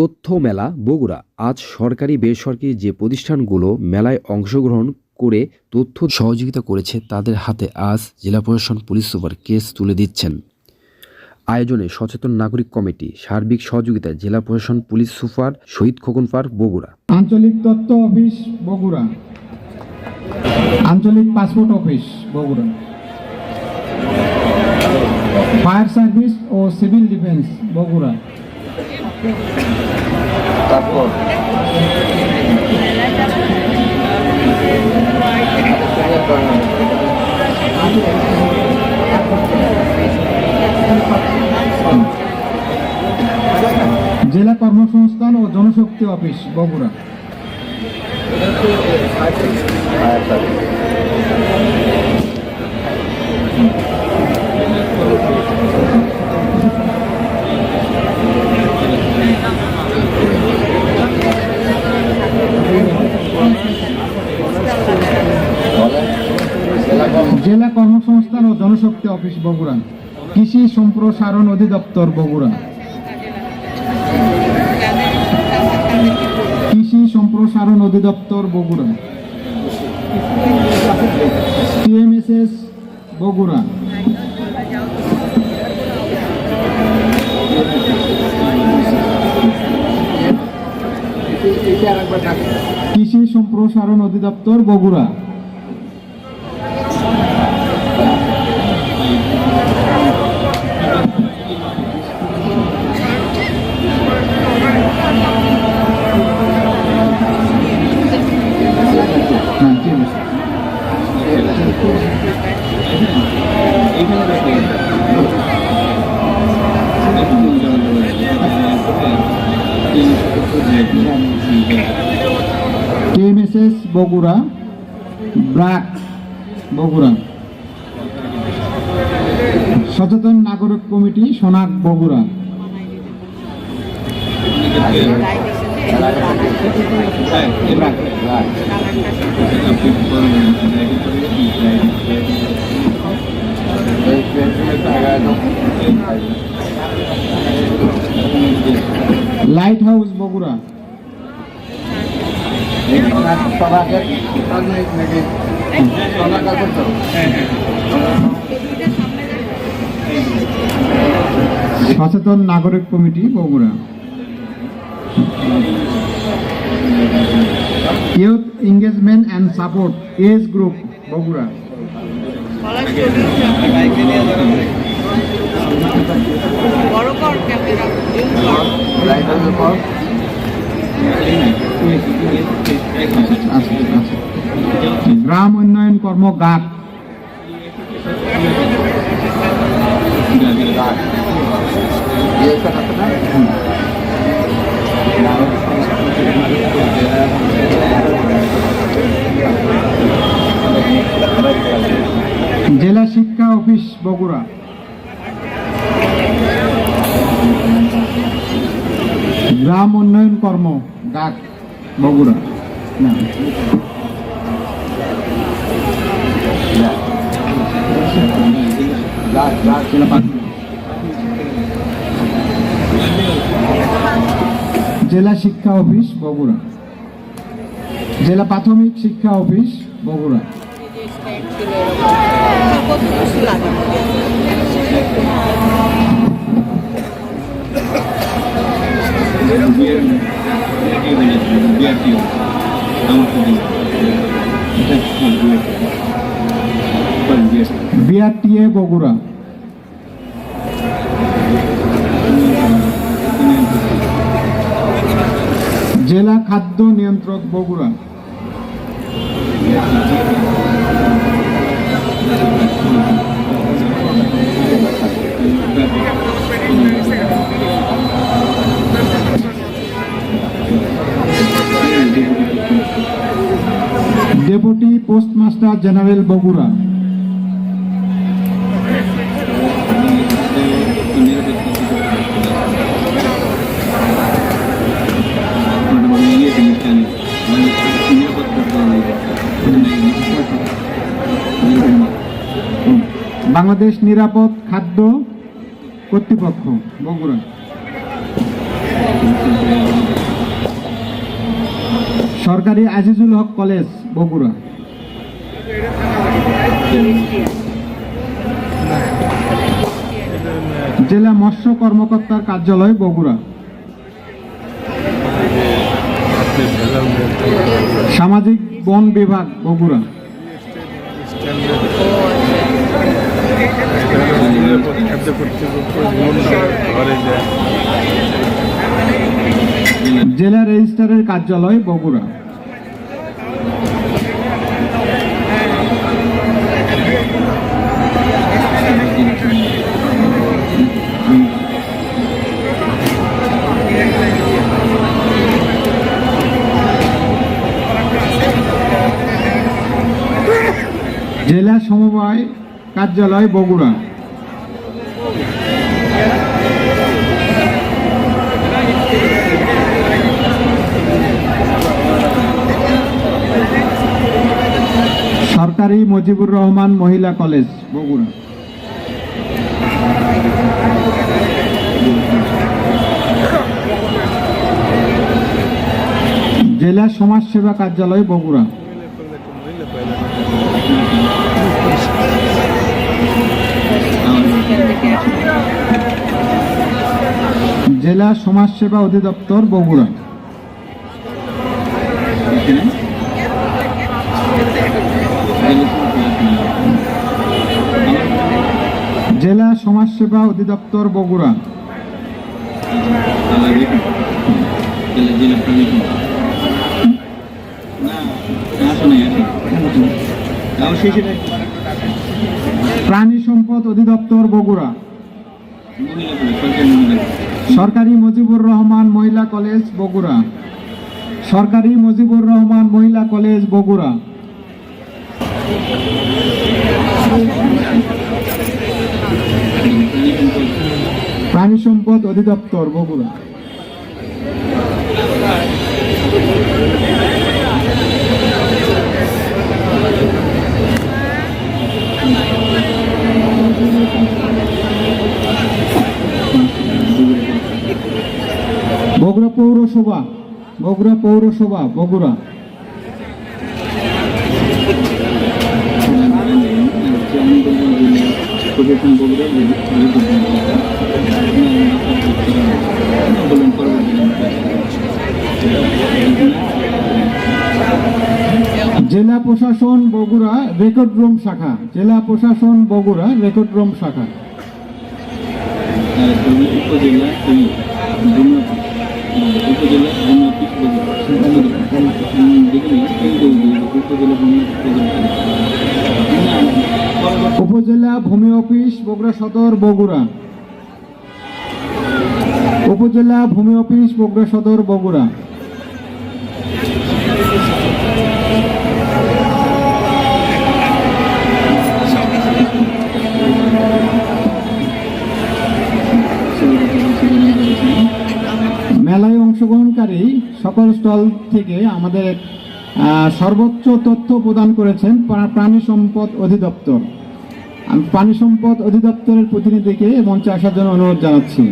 তথ্য মেলা বগুড়া। আজ সরকারি বেসরকারি যে প্রতিষ্ঠানগুলো মেলায় অংশগ্রহণ করে তথ্য সহযোগিতা করেছে, তাদের হাতে আজ জেলা প্রশাসন পুলিশ সুপার কেস তুলে দিচ্ছেন। আয়োজনে সচেতন নাগরিক কমিটি, সার্বিক সহযোগিতায় জেলা প্রশাসন পুলিশ সুপার শহীদ খোকন পার বগুড়া। আঞ্চলিক তথ্য অফিস, বগুড়া। আঞ্চলিক passport office, Bogura. Fire service ও সিভিল ডিফেন্স, বগুড়া। জেলা কর্মসংস্থান ও জনশক্তি অফিস বগুড়া জেলা কর্মসংস্থান ও জনশক্তি অফিস বগুড়া কৃষি সম্প্রসারণ অধিদপ্তর বগুড়া। কৃষি সম্প্রসারণ অধিদপ্তর বগুড়া। টিএমএসএস বগুড়া। কৃষি সম্প্রসারণ অধিদপ্তর বগুড়া। বগুড়া ব্রাক বগুড়া। সচেতন নাগরিক কমিটি সোনাক বগুড়া। Light house Bogura. সচেতন নাগরিক committee Bogura youth engagement and support age group Bogura বড় কর camera. গ্রাম উন্নয়ন কর্ম গাক জেলা শিক্ষা অফিস বগুড়া গ্রাম উন্নয়ন কর্ম গাক Bogura. না। জেলা শিক্ষা অফিস বগুড়া। জেলা প্রাথমিক শিক্ষা অফিস বগুড়া। লাগে বিআরটিএ বগুড়া। জেলা খাদ্য নিয়ন্ত্রক Bogura. Deputy postmaster general Bogura. Bangladesh নিরাপদ খাদ্য কর্তৃপক্ষ বগুড়া। সরকারি আজিজুল হক কলেজ বগুড়া। জেলা মৎস্য কর্মকর্তার কার্যালয় বগুড়া। সামাজিক বন বিভাগ বগুড়া খাদ্য কর্তৃপক্ষ ঘরে যায় জেলা রেজিস্ট্রারের কার্যালয় বগুড়া। জেলা সমবায় কার্যালয় বগুড়া। সরকারি মুজিবুর রহমান মহিলা কলেজ বগুড়া। জেলা সমাজসেবা কার্যালয় বগুড়া। জেলা সমাজসেবা অধিদপ্তর বগুড়া। জেলা সমাজসেবা অধিদপ্তর বগুড়া। প্রাণী সম্পদ অধিদপ্তর বগুড়া। সরকারি মুজিবুর রহমান মহিলা কলেজ বগুড়া। সরকারি মুজিবুর রহমান মহিলা কলেজ বগুড়া। প্রাণী সম্পদ অধিদপ্তর বগুড়া। বগুড়া পৌরসভা বগুড়া পৌরসভা বগুড়া। জেলা প্রশাসন বগুড়া রেকর্ড রুম শাখা, জেলা প্রশাসন বগুড়া রেকর্ড রুম শাখা। উপজেলা উপজেলা উপজেলা উপজেলা ভূমি অফিস বগুড়া সদর বগুড়া। উপজেলা ভূমি অফিস বগুড়া সদর বগুড়া। মেলায় অংশগ্রহণকারী সকল স্টল থেকে আমাদের সর্বোচ্চ তথ্য প্রদান করেছেন প্রা- প্রাণী সম্পদ অধিদপ্তর। আমি প্রাণী সম্পদ অধিদপ্তরের প্রতিনিধিকে মঞ্চে আসার জন্য অনুরোধ জানাচ্ছি।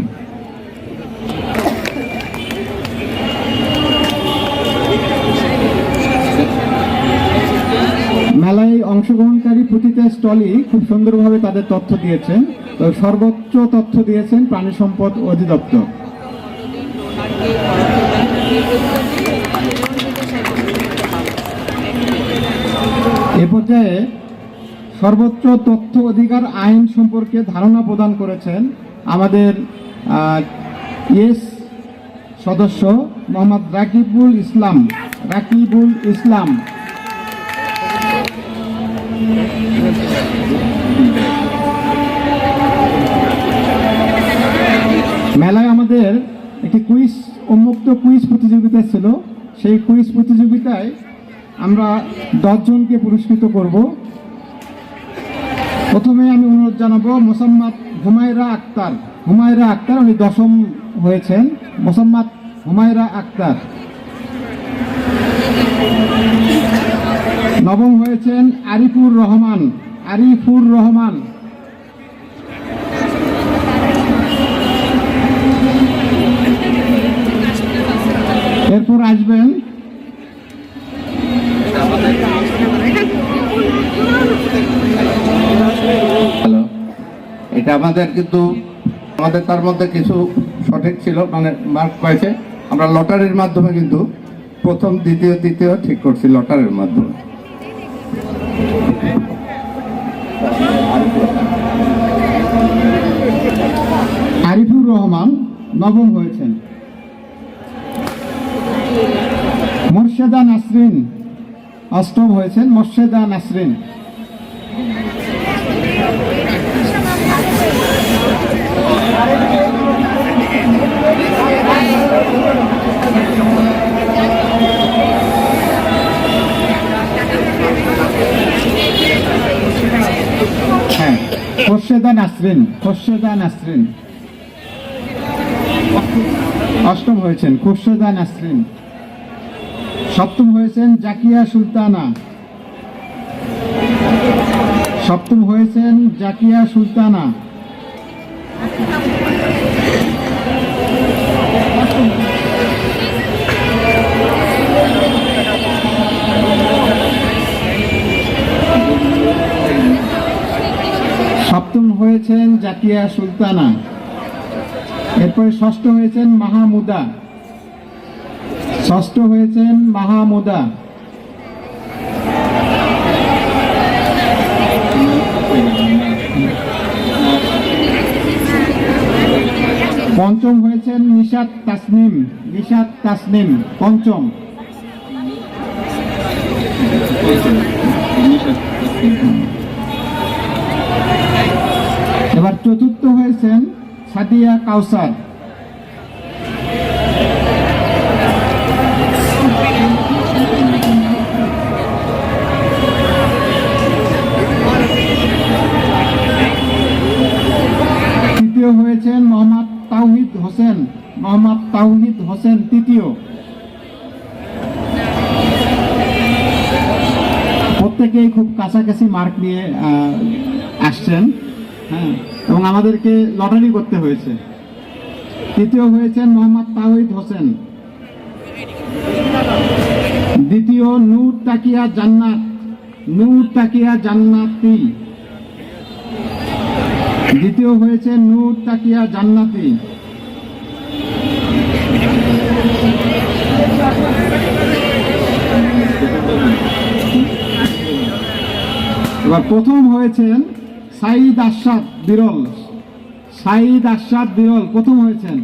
মেলায় অংশগ্রহণকারী প্রতিটা স্টলই খুব সুন্দরভাবে তাদের তথ্য দিয়েছেন। সর্বোচ্চ তথ্য দিয়েছেন প্রাণী সম্পদ অধিদপ্তর। এ পর্যায়ে সর্বোচ্চ তথ্য অধিকার আইন সম্পর্কে ধারণা প্রদান করেছেন আমাদের ইয়েস সদস্য মোহাম্মদ রাকিবুল ইসলাম রাকিবুল ইসলাম। মেলায় আমাদের একটি কুইজ, উন্মুক্ত কুইজ প্রতিযোগিতা ছিল। সেই কুইজ প্রতিযোগিতায় আমরা দশজনকে পুরস্কৃত করব। প্রথমে আমি অনুরোধ জানাব, মোসাম্মদ হুমায়রা আক্তার। হুমায়রা আক্তার, উনি দশম হয়েছেন। মোসাম্মদ হুমায়রা আক্তার। নবম হয়েছেন আরিফুর রহমান। আরিফুর রহমান। এরপর আসবেন আমাদের কিন্তু আমাদের তার মধ্যে কিছু সঠিক ছিল মানে মার্ক পাইছে। আমরা লটারির মাধ্যমে কিন্তু প্রথম, দ্বিতীয়, তৃতীয় ঠিক করছি লটারির মাধ্যমে। আরিফুর রহমান নবম হয়েছেন। মোর্শেদা নাসরিন অষ্টম হয়েছেন, মোর্শেদা নাসরিন। খোরশেদা নাসরিন খোরশেদা নাসরিন। অষ্টম হয়েছেন খোরশেদা নাসরিন। সপ্তম হয়েছেন জাকিয়া সুলতানা। সপ্তম হয়েছেন জাকিয়া সুলতানা। জাকিয়া সুলতানা। এরপরে ষষ্ঠ হয়েছেন মাহমুদা। ষষ্ঠ হয়েছেন মাহমুদা। পঞ্চম হয়েছেন নিশাত তাসনিম। নিশাত তাসনিম, পঞ্চম। এবার চতুর্থ হয়েছেন সাদিয়া কাউসার। তৃতীয় হয়েছেন মোহাম্মদ তাওহিদ হোসেন। মোহাম্মদ তাওহিদ হোসেন তৃতীয়। প্রত্যেকেই খুব কাছাকাছি মার্ক নিয়ে আসছেন। হ্যাঁ এবং আমাদেরকে লটারি করতে হয়েছে। তৃতীয় হয়েছেন মোহাম্মদ তাওহিদ হোসেন। দ্বিতীয় নূর তাকিয়া জান্নাত। নূর তাকিয়া জান্নাতি। দ্বিতীয় হয়েছে নূর তাকিয়া জান্নাতি। এবার প্রথম হয়েছেন সাইদ আশাদ বিরল। সাইদ আশাদ বিরল প্রথম হয়েছেন।